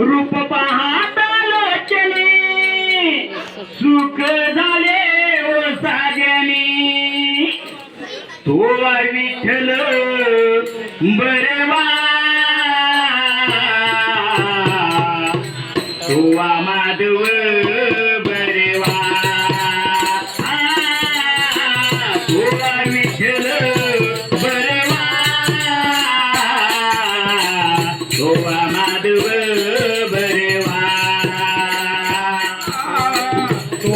रूप पाहता लोचने सुख झाले ओ साजनी. तो विठ्ठल बरवा तो माधव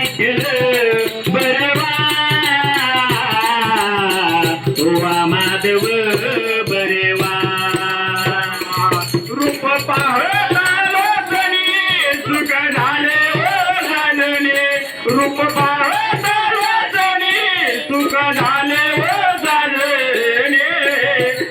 विठ्ठल बरवा तोवा माधव रूप पाहता सुख झाले ओ रूप पाहता सुख झाले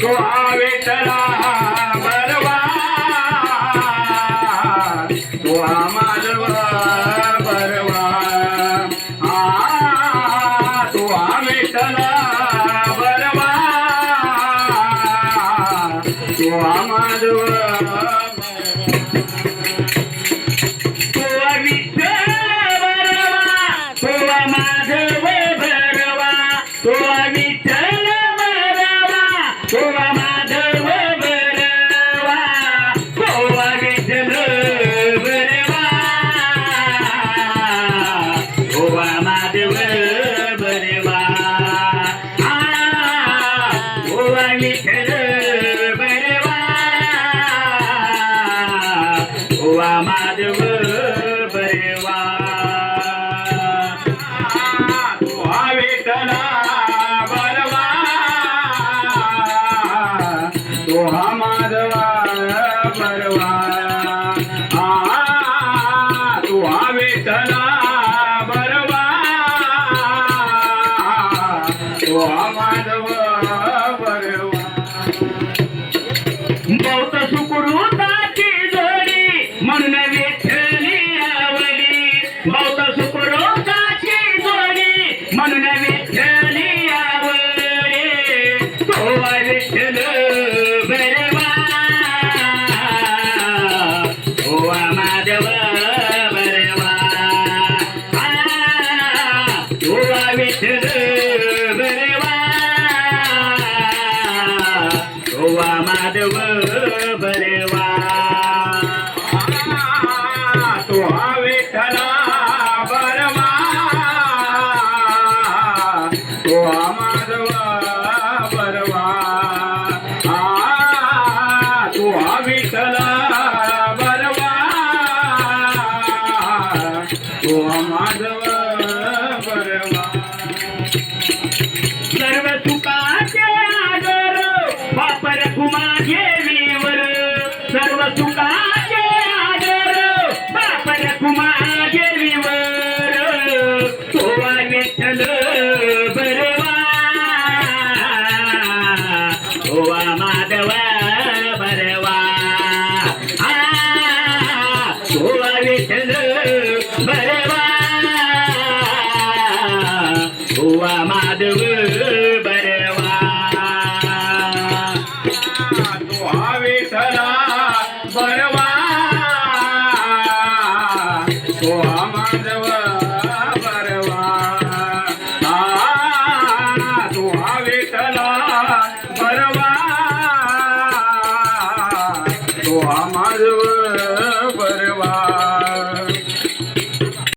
तो बरवा तो माधव बरवा. तो माधव तो विठ्ठल माधव विठ्ठल ओहा माधवा बरवा आ ओहा बरवा ओहा माधव बरवा बौत सुकृताची जोडी म्हणून विठ्ठली आवडी बौत सुकृताची जोडी म्हणून विठ्ठली आवडी तो विठ्ठल ओवा माधव बरेवा तो हा विठ्ठला बरवा तो देवा माधव बरवा. तुहा विठला बरवा. तुहा माधव